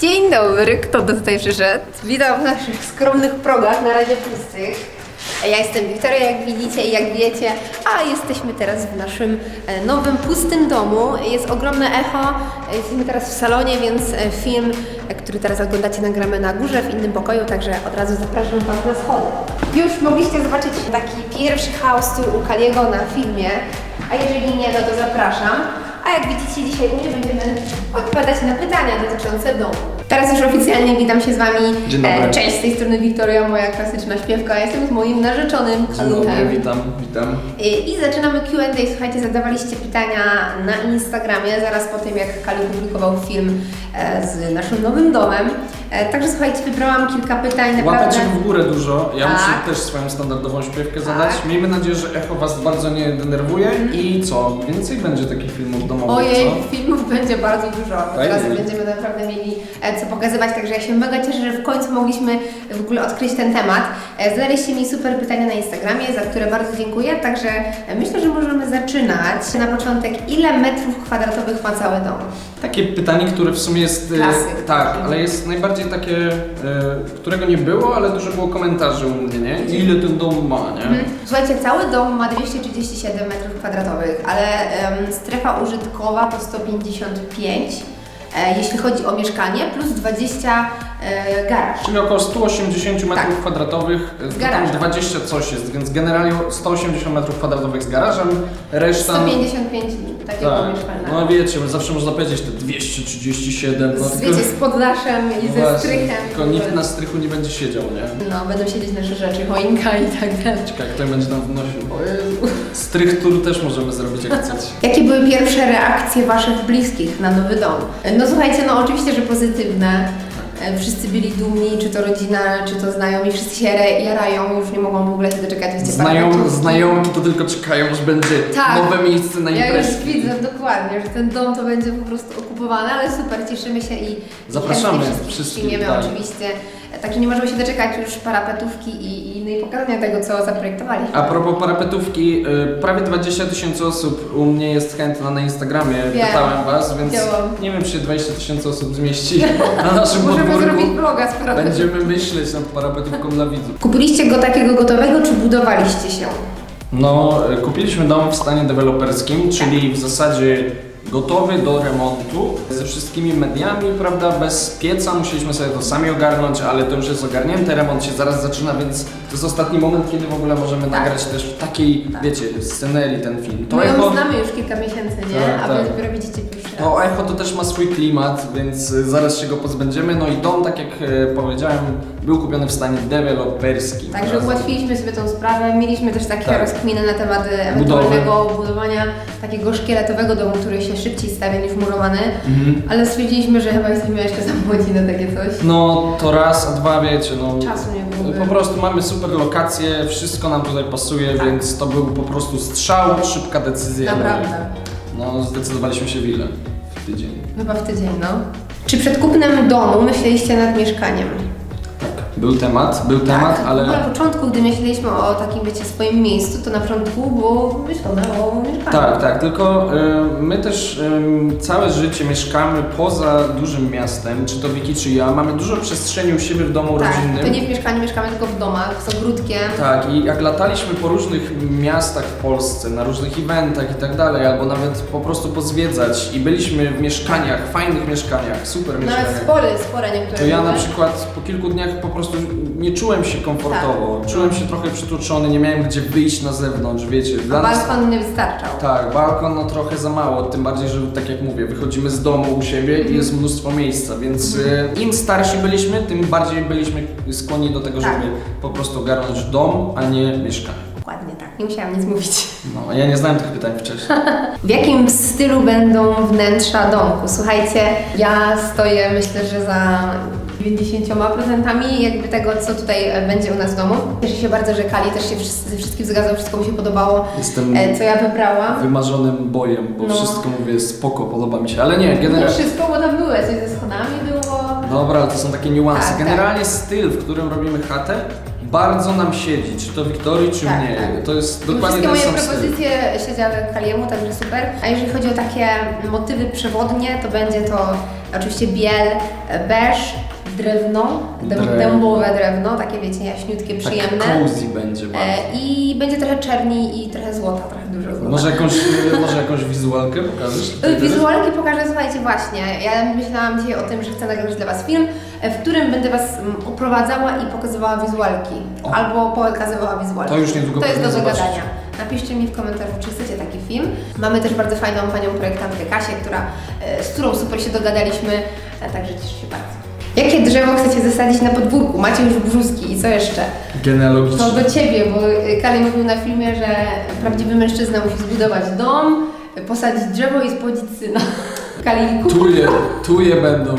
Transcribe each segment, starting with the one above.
Dzień dobry, kto tutaj przyszedł? Witam w naszych skromnych progach, na razie pustych. Ja jestem Wiktoria, jak widzicie i jak wiecie, a jesteśmy teraz w naszym e, nowym, pustym domu. Jest ogromne echo, jesteśmy teraz w salonie, więc e, film, e, który teraz oglądacie, nagramy na górze, w innym pokoju, także od razu zapraszam Was na schody. Już mogliście zobaczyć taki pierwszy chaos u Kaliego na filmie, a jeżeli nie, no to zapraszam. A jak widzicie, dzisiaj u mnie będziemy odpowiadać na pytania dotyczące domu. Teraz już oficjalnie witam się z Wami. Dzień dobry. E, Cześć, z tej strony Wiktoria, moja klasyczna śpiewka. Jestem z moim narzeczonym Dzień dobry, witam, witam. I, I zaczynamy Q&A. Słuchajcie, zadawaliście pytania na Instagramie zaraz po tym, jak Kalu publikował film e, z naszym nowym domem. E, także słuchajcie, wybrałam kilka pytań, naprawdę. Łapeczek w górę dużo. Ja Tak. muszę też swoją standardową śpiewkę zadać. Tak. Miejmy nadzieję, że echo Was bardzo nie denerwuje i co? Więcej będzie takich filmów domowych, Ojej, co? filmów będzie bardzo dużo. Teraz będziemy naprawdę mieli e, co pokazywać, także ja się mega cieszę, że w końcu mogliśmy w ogóle odkryć ten temat. E, Znaleźliście mi super pytania na Instagramie, za które bardzo dziękuję, także myślę, że możemy zaczynać. Na początek, ile metrów kwadratowych ma cały dom? Takie pytanie, które w sumie jest... Klasyk. Tak, ale jest najbardziej takie, e, którego nie było, ale dużo było komentarzy u mnie, nie? Ile ten dom ma, nie? Mhm. Słuchajcie, cały dom ma 237 metrów kwadratowych, ale strefa użytkowa to 155, e, jeśli chodzi o mieszkanie, plus 20 e, garaż. Czyli około 180 metrów Tak. kwadratowych, e, Z tam garażem. 20 coś jest, więc generalnie 180 metrów kwadratowych z garażem, reszta... 155 takiego Tak, mieszkania. no wiecie, zawsze można powiedzieć te 237, no z, wiecie, z poddaszem i ze Właśnie, strychem. Tylko nikt na strychu nie będzie siedział, nie? No, będą siedzieć nasze rzeczy, choinka i tak dalej. Ciekawe, kto będzie tam wnosił. O Jezu. Strych tour też możemy zrobić jak chcecie. Jakie były pierwsze reakcje Waszych bliskich na nowy dom? No słuchajcie, no oczywiście, że pozytywne. E, Wszyscy byli dumni, czy to rodzina, czy to znajomi, wszyscy się re- jarają, już nie mogą w ogóle się doczekać. Wiecie, Znają, znajomki to tylko czekają, aż będzie Tak. nowe miejsce na Ja już imprezki. widzę dokładnie, że ten dom to będzie po prostu okupowany, ale super, cieszymy się i Zapraszamy chętnie wszystkich wszystkich, przyjmiemy tak. oczywiście. Także nie możemy się doczekać już parapetówki i, i, no i pokazania tego, co zaprojektowaliśmy. A propos parapetówki, y, prawie 20 tysięcy osób u mnie jest chętna na Instagramie, Wiem. pytałem was, więc Widziałam. nie wiem czy się 20 tysięcy osób zmieści na naszym Możemy podwórku. zrobić vloga z parapetówki. Będziemy myśleć nad parapetówką dla widzów. Kupiliście go takiego gotowego, czy budowaliście się? No, y, kupiliśmy dom w stanie deweloperskim, czyli w zasadzie gotowy do remontu, ze wszystkimi mediami, prawda, bez pieca, musieliśmy sobie to sami ogarnąć, ale to już jest ogarnięte, remont się zaraz zaczyna, więc to jest ostatni moment, kiedy w ogóle możemy Tak. nagrać też w takiej, Tak. wiecie, scenerii ten film. My ją echo, znamy już kilka miesięcy, nie? Tak, A wy tak. dopiero widzicie pierwszy raz. to echo to też ma swój klimat, więc zaraz się go pozbędziemy. No i dom, tak jak y, powiedziałem, był kupiony w stanie deweloperskim. Także Teraz- ułatwiliśmy sobie tą sprawę. Mieliśmy też takie Tak. rozkminy na temat e, ewentualnego budowania takiego szkieletowego domu, który się szybciej stawia niż murowany, Mhm. ale stwierdziliśmy, że chyba jesteśmy jeszcze za młodzi na takie coś. No to raz, a dwa wiecie, no Czasu nie byłoby. Po prostu mamy super lokacje, wszystko nam tutaj pasuje, Tak. więc to był po prostu strzał, szybka decyzja. Naprawdę. No zdecydowaliśmy się w ile? W tydzień. Chyba w tydzień, no. Czy przed kupnem domu myśleliście nad mieszkaniem? Był temat, był temat, tak. ale... Bo na początku, gdy myśleliśmy o takim, wiecie, swoim miejscu, to na początku było myślone o mieszkaniu. Tak, tak, tylko y, my też y, całe życie mieszkamy poza dużym miastem, czy to Wiki, czy ja. Mamy dużo przestrzeni u siebie w domu Tak, rodzinnym. to nie w mieszkaniu, mieszkamy tylko w domach, z ogródkiem. Tak, i jak lataliśmy po różnych miastach w Polsce, na różnych eventach i tak dalej, albo nawet po prostu pozwiedzać i byliśmy w mieszkaniach, fajnych mieszkaniach, super Nawet mieszkaniach. spore, spore niektóre To ja na były. przykład po kilku dniach po prostu nie czułem się komfortowo, Tak. czułem się trochę przytłoczony, nie miałem gdzie wyjść na zewnątrz, wiecie. A Dla nas balkon nie wystarczał. tak, balkon no trochę za mało, tym bardziej, że tak jak mówię, wychodzimy z domu u siebie Mhm. i jest mnóstwo miejsca, więc y, im starsi byliśmy, tym bardziej byliśmy skłonni do tego, Tak. żeby po prostu ogarnąć dom, a nie mieszkanie. Dokładnie tak, nie musiałam nic mówić. No, ja nie znałem tych pytań wcześniej. W jakim stylu będą wnętrza domku? Słuchajcie, ja stoję myślę, że za 90% jakby tego, co tutaj e, będzie u nas w domu. Cieszę się bardzo, że Kali też się wszyscy- ze wszystkim zgadzał, wszystko mu się podobało, Jestem e, co ja wybrałam. wymarzonym bojem, bo No. wszystko mówię spoko, podoba mi się, ale nie, Nie generalnie... wszystko, bo tam były, coś ze schodami było. Dobra, ale to są takie niuanse. Tak, tak. Generalnie styl, w którym robimy chatę, bardzo nam siedzi, czy to Wiktorii, czy Tak, mnie. tak. To jest dokładnie Wszystkie ten moje sam styl. propozycje siedziały Kaliemu, także super. A jeżeli chodzi o takie motywy przewodnie, to będzie to oczywiście biel, e, beż, drewno, dę- Drewno. dębowe drewno, takie wiecie, jaśniutkie, przyjemne. Tak cozy będzie bardzo. E, I będzie trochę czerni i trochę złota, trochę dużo złota. Może jakąś, może jakąś wizualkę pokażesz? Y, Wizualki pokażę, słuchajcie, właśnie. Ja myślałam dzisiaj o tym, że chcę nagrać dla Was film, e, w którym będę Was mm, uprowadzała i pokazywała wizualki. O. Albo pokazywała wizualki. To już niedługo To jest do zagadania. Napiszcie mi w komentarzu, czy chcecie taki film. Mamy też bardzo fajną panią projektantkę Kasię, która, e, z którą super się dogadaliśmy, e, także cieszę się bardzo. Jakie drzewo chcecie zasadzić na podwórku? Macie już brzuski i co jeszcze? Genealogicznie. To do Ciebie, bo Kali mówił na filmie, że prawdziwy mężczyzna musi zbudować dom, posadzić drzewo i spłodzić syna. Kali, kup, Tuje, tuje będą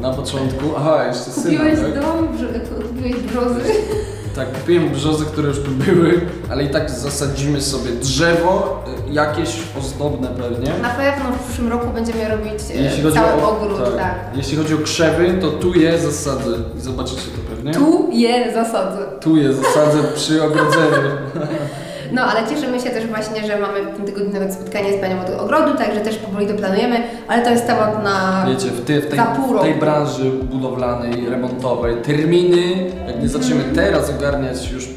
na początku. Aha, jeszcze syna, kupiłeś tak? dom, brz- kupiłeś brzozy. Tak, kupiłem brzozy, które już tu były, ale i tak zasadzimy sobie drzewo, y, jakieś ozdobne pewnie. Na pewno w przyszłym roku będziemy robić e, cały ogród, tak. Jeśli chodzi o krzewy, to tu je zasadzę i zobaczycie to pewnie. Tu je zasadzę. Tu je zasadzę przy ogrodzeniu. No, ale cieszymy się też właśnie, że mamy w tym tygodniu nawet spotkanie z panią od ogrodu, także też powoli to planujemy, ale to jest temat na... Wiecie, w, ty, w, tej, Za pół w tej roku. branży budowlanej, remontowej, terminy, jak nie zaczniemy teraz ogarniać już y,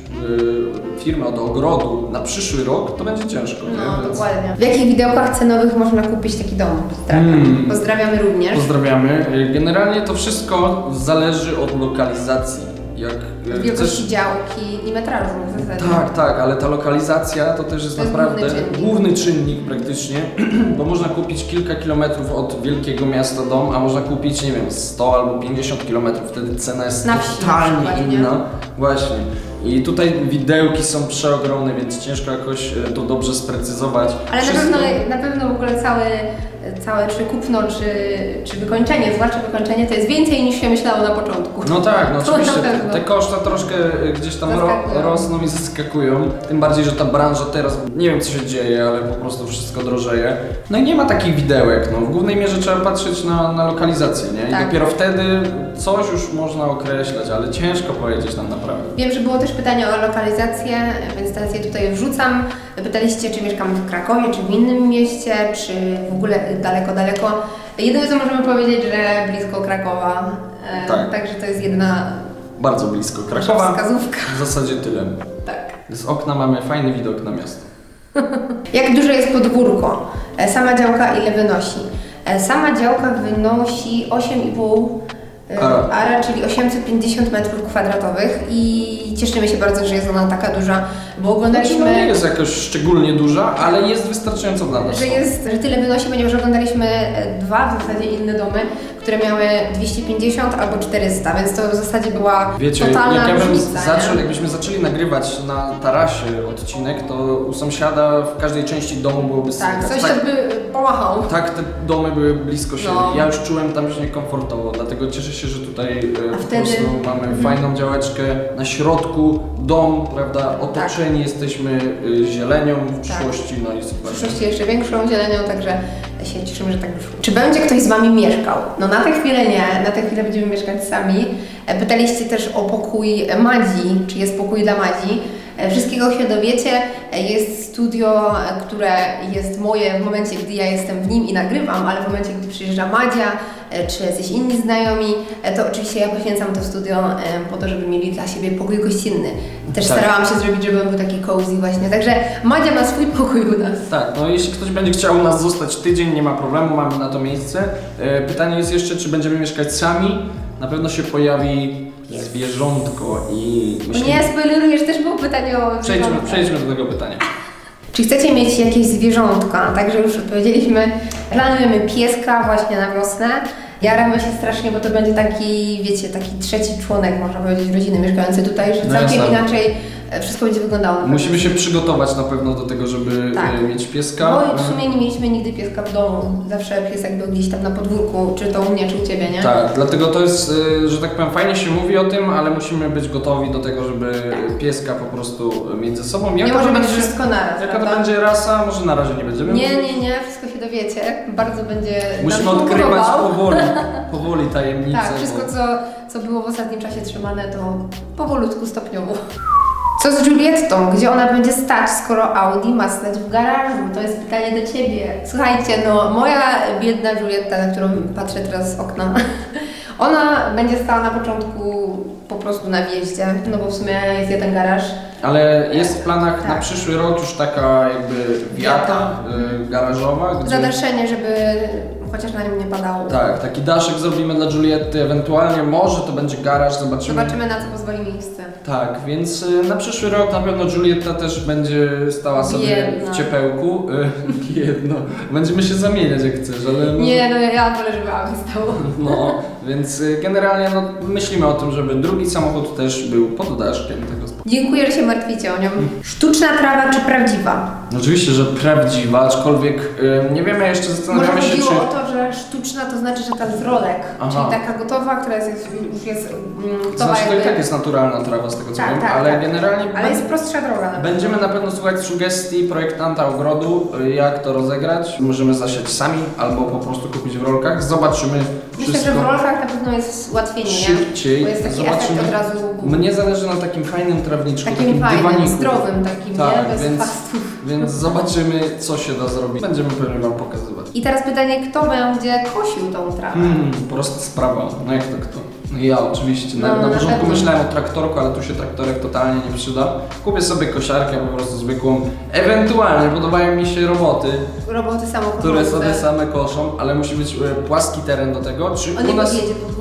firmę od ogrodu na przyszły rok, to będzie ciężko. nie? No, Więc dokładnie. W jakich widełkach cenowych można kupić taki dom? Pozdrawiam. Mm. Pozdrawiamy również. Pozdrawiamy. Y, Generalnie to wszystko zależy od lokalizacji. Jak y, Wielkości działki i metrażu w zasadzie. Tak, tak, ale ta lokalizacja to też jest To jest naprawdę główny czynnik. główny czynnik praktycznie, bo można kupić kilka kilometrów od wielkiego miasta dom, a można kupić, nie wiem, 100 albo 50 kilometrów, wtedy cena jest Na totalnie nie? inna. Właśnie. I tutaj widełki są przeogromne, więc ciężko jakoś e, to dobrze sprecyzować. Ale na Wszystko- pewno, na pewno w ogóle cały, całe czy kupno, czy, czy wykończenie, zwłaszcza wykończenie, to jest więcej niż się myślało na początku. No tak, no To oczywiście. pewno. Te koszta troszkę e, gdzieś tam ro, rosną i zaskakują. Tym bardziej, że ta branża teraz, nie wiem co się dzieje, ale po prostu wszystko drożeje. No i nie ma takich widełek. No. W głównej mierze trzeba patrzeć na, na lokalizację, nie? I Tak. dopiero wtedy coś już można określać, ale ciężko powiedzieć nam naprawdę. Wiem, że było też pytanie o lokalizację, więc teraz je tutaj wrzucam. Pytaliście, czy mieszkamy w Krakowie, czy w innym mieście, czy w ogóle daleko, daleko. Jedyne co możemy powiedzieć, że blisko Krakowa. E, Tak. Także to jest jedna Bardzo blisko Krakowa. wskazówka. W zasadzie tyle. Tak. Z okna mamy fajny widok na miasto. Jak duże jest podwórko? E, Sama działka ile wynosi? E, Sama działka wynosi 8,5 e, Ara. ara, czyli 850 m2 i cieszymy się bardzo, że jest ona taka duża, bo Znaczy, no nie oglądaliśmy, jest jakoś szczególnie duża, ale jest wystarczająco dla nas. że, jest, że tyle wynosi, ponieważ oglądaliśmy e, dwa w zasadzie inne domy, które miały 250 albo 400, więc to w zasadzie była Wiecie, totalna jak ja różnica. zaczął, jakbyśmy zaczęli nagrywać na tarasie odcinek, to u sąsiada w każdej części domu byłoby Tak, słychać. sąsiad by pomachał. tak, te domy były blisko siebie. No. Ja już czułem tam się niekomfortowo, dlatego cieszę się, że tutaj e, po wtedy- prostu mamy Mhm. fajną działeczkę na środku, dom, prawda, otoczeni jesteśmy e, zielenią w przyszłości, no i w super. przyszłości jeszcze większą zielenią, także się cieszymy, że tak wyszło. Czy będzie ktoś z Wami mieszkał? No na tę chwilę nie, na tę chwilę będziemy mieszkać sami. E, Pytaliście też o pokój Madzi, czy jest pokój dla Madzi. E, Wszystkiego się dowiecie. E, Jest studio, e, które jest moje w momencie, gdy ja jestem w nim i nagrywam, ale w momencie, gdy przyjeżdża Madzia, czy jacyś inni znajomi, e, to oczywiście ja poświęcam to studio e, po to, żeby mieli dla siebie pokój gościnny. Też Tak. starałam się zrobić, żeby on był taki cozy właśnie. Także Madzia ma swój pokój u nas. Tak, no jeśli ktoś będzie chciał u nas zostać tydzień, nie ma problemu, mamy na to miejsce. E, Pytanie jest jeszcze, czy będziemy mieszkać sami? Na pewno się pojawi zwierzątko i Bo myślę, nie spoilerujesz, też było pytanie o przejdźmy, przejdźmy do tego pytania. Czy chcecie mieć jakieś zwierzątka? Także już odpowiedzieliśmy. Planujemy pieska właśnie na wiosnę. Jaramy się strasznie, bo to będzie taki, wiecie, taki trzeci członek, można powiedzieć, rodziny mieszkającej tutaj, że No całkiem jasne. inaczej e, wszystko będzie wyglądało. Musimy się przygotować na pewno do tego, żeby Tak. e, mieć pieska. Bo w sumie nie mieliśmy nigdy pieska w domu. Zawsze piesek był gdzieś tam na podwórku, czy to u mnie, czy u Ciebie, nie? Tak, dlatego to jest, e, że tak powiem, fajnie się mówi o tym, ale musimy być gotowi do tego, żeby Tak. pieska po prostu mieć ze sobą. Nie może być będzie- wszystko naraz, Jaka to prawda? będzie rasa? Może na razie nie będziemy Nie, mówić. nie, nie, wszystko się wiecie, bardzo będzie Musimy nam odkrywać powoli, powoli tajemnice. Tak, wszystko bo- co, co było w ostatnim czasie trzymane to powolutku, stopniowo. Co z Juliettą? Gdzie ona będzie stać, skoro Audi ma stać w garażu? To jest pytanie do Ciebie. Słuchajcie, no moja biedna Julietta, na którą patrzę teraz z okna, ona będzie stała na początku po prostu na wjeździe, no bo w sumie jest jeden garaż. Ale jest w planach na Tak. przyszły rok już taka jakby wiata y, garażowa, gdzie... Zadaszenie, żeby chociaż na nim nie padało. Tak, taki daszek zrobimy dla Julietty, ewentualnie może to będzie garaż, zobaczymy. Zobaczymy na co pozwoli miejsce. Tak, więc y, na przyszły rok na pewno Julietta też będzie stała sobie Biedna. w ciepełku. Y, Jedno. Będziemy się zamieniać jak chcesz, ale... może- Nie, no ja wolę, żeby Audi stało. No, więc y, generalnie no, myślimy o tym, żeby drugi samochód też był pod daszkiem tego spokoju. Dziękuję, że się martwicie o nią. Sztuczna trawa czy prawdziwa? Oczywiście, że prawdziwa, aczkolwiek y, nie wiemy jeszcze, Może zastanawiamy się, chodziło czy... o to, że sztuczna to znaczy, że ta z rolek, Aha. czyli taka gotowa, która jest, już jest mm, gotowa Znaczy to i jakby, tak jest naturalna trawa z tego co Tak, wiem, tak, ale tak. generalnie ale jest prostsza droga. na Będziemy na pewno słuchać sugestii projektanta ogrodu, y, jak to rozegrać. Możemy zasiać sami albo po prostu kupić w rolkach. Zobaczymy Myślę, wszystko że w rolkach na pewno jest łatwiej, nie? szybciej. Bo jest taki Zobaczymy. efekt od razu Mnie zależy na takim fajnym trawniczku, takim takim fajnym, dywaniku. zdrowym takim, Tak, nie? Bez więc-. Więc zobaczymy, co się da zrobić. Będziemy pewnie Wam pokazywać. I teraz pytanie, kto będzie kosił tą trawę? Hmm, prosta sprawa. No jak to kto? No ja oczywiście. Na, No, na na początku pewno. myślałem o traktorku, ale tu się traktorek totalnie nie przyda. Kupię sobie kosiarkę po prostu zwykłą. Ewentualnie podobają mi się roboty, Roboty samochodowe. które sobie same koszą, ale musi być e, płaski teren do tego. Czy On u nie nas... podjedzie pod?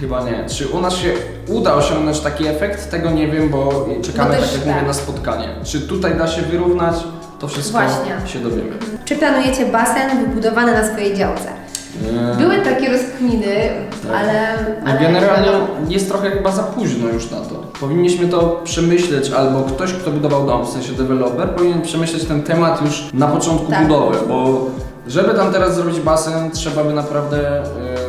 Chyba nie. Czy u nas się uda osiągnąć taki efekt? Tego nie wiem, bo czekamy, No też tak jak tak. mówię, na spotkanie. Czy tutaj da się wyrównać? To wszystko Właśnie. się dowiemy. Czy planujecie basen wybudowany na swojej działce? E, Były takie rozkminy, Tak. ale, No ale Generalnie wiadomo. jest trochę chyba za późno już na to. Powinniśmy to przemyśleć, albo ktoś, kto budował dom, w sensie deweloper, powinien przemyśleć ten temat już na początku Tak. budowy, bo żeby tam teraz zrobić basen, trzeba by naprawdę e,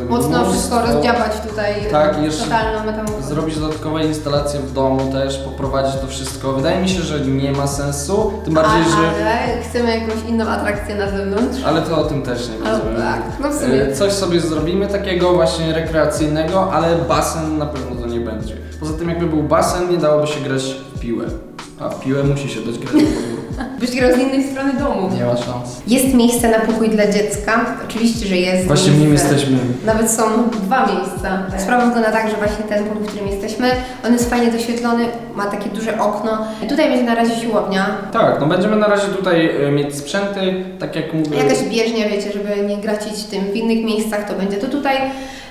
Mocno wszystko rozdziabać tutaj, Tak, jeszcze totalną metamorfozę. Zrobić dodatkowe instalacje w domu też, poprowadzić to wszystko. Wydaje mi się, że nie ma sensu, tym bardziej, A, że... Ale chcemy jakąś inną atrakcję na zewnątrz. Ale to o tym też nie będziemy. tak, no w sumie. E, Coś sobie zrobimy takiego właśnie rekreacyjnego, ale basen na pewno to nie będzie. Poza tym jakby był basen, nie dałoby się grać w piłę. A w piłę musi się dać grać na podwórku. Byś grał z innej strony domu. Nie ma szans. Jest miejsce na pokój dla dziecka? Oczywiście, że jest. Właśnie w nim miejsce. jesteśmy. Nawet są dwa miejsca. Sprawa wygląda tak, że właśnie ten pokój, w którym jesteśmy, on jest fajnie doświetlony, ma takie duże okno. I tutaj będzie na razie siłownia. Tak, no będziemy na razie tutaj e, mieć sprzęty, tak jak mówię. Jakaś bieżnia, wiecie, żeby nie gracić tym w innych miejscach, to będzie to tutaj.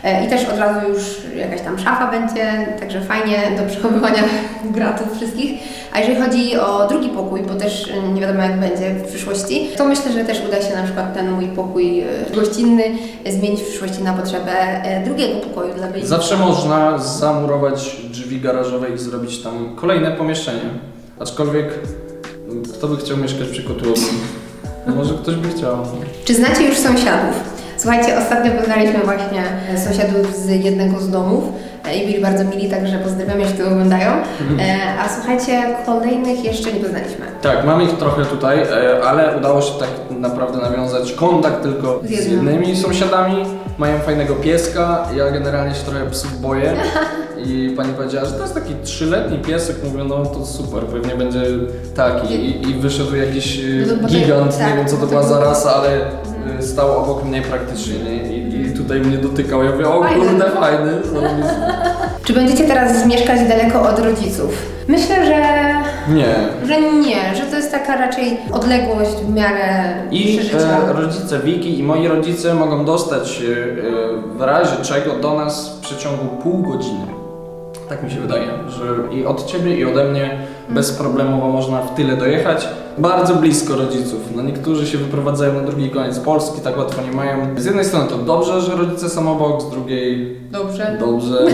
E, I też od razu już jakaś tam szafa będzie, także fajnie do przechowywania gratów wszystkich. A jeżeli chodzi o drugi pokój, bo też e, nie wiadomo jak będzie w przyszłości, to myślę, że też uda się na przykład ten mój pokój e, gościnny zmienić w przyszłości na potrzebę drugiego pokoju dla. Zawsze można zamurować drzwi garażowe i zrobić tam kolejne pomieszczenie. Aczkolwiek m, kto by chciał mieszkać przy kotłowni? Może ktoś by chciał. Czy znacie już sąsiadów? Słuchajcie, ostatnio poznaliśmy właśnie sąsiadów z jednego z domów e, i byli bardzo mili, także pozdrawiam, jeśli to oglądają. E, A słuchajcie, kolejnych jeszcze nie poznaliśmy. Tak, mam ich trochę tutaj, e, ale udało się tak naprawdę nawiązać kontakt tylko Z z jednym. jednymi sąsiadami. Mają fajnego pieska, ja generalnie się trochę psów boję i pani powiedziała, że to jest taki trzyletni piesek, mówię, no to super, pewnie będzie taki i, i wyszedł jakiś e, No gigant, tak, nie wiem co to była za rasa, ale e, stał obok mnie praktycznie nie? I, i tutaj mnie dotykał, ja mówię, o Fajny. kurde fajny. Czy będziecie teraz mieszkać daleko od rodziców? Myślę, że, Nie, że nie, że to jest taka raczej odległość w miarę I przeżycia. e, rodzice Wiki i moi rodzice mogą dostać e, e, w razie czego do nas w przeciągu pół godziny. Tak mi się wydaje, że i od ciebie i ode mnie bezproblemowo można w tyle dojechać. Bardzo blisko rodziców. No niektórzy się wyprowadzają na drugi koniec Polski, tak łatwo nie mają. Z jednej strony to dobrze, że rodzice są obok, z drugiej Dobrze. dobrze.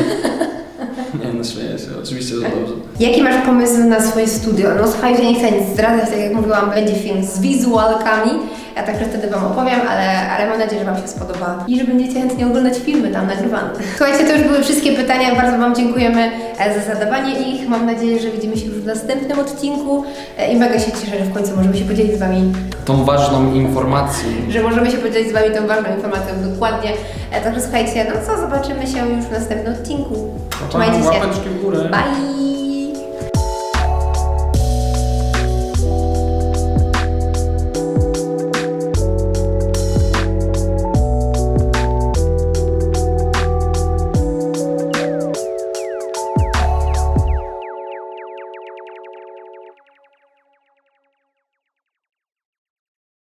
Nie no śmieję się, oczywiście, że dobrze. Jaki masz pomysł na swoje studio? No słuchajcie, nie chcę nic zdradzać, tak jak mówiłam, będzie film z wizualkami, ja także wtedy Wam opowiem, ale, ale mam nadzieję, że Wam się spodoba i że będziecie chętnie oglądać filmy tam nagrywane. Słuchajcie, to już były wszystkie pytania, bardzo Wam dziękujemy e, za zadawanie ich. Mam nadzieję, że widzimy się już w następnym odcinku e, i mega się cieszę, że w końcu możemy się podzielić z Wami Tą ważną informacją. że możemy się podzielić z Wami tą ważną informacją dokładnie. E, Także słuchajcie, no co, zobaczymy się już w następnym odcinku. Trzymajcie się. Łapeczki w górę. Bye!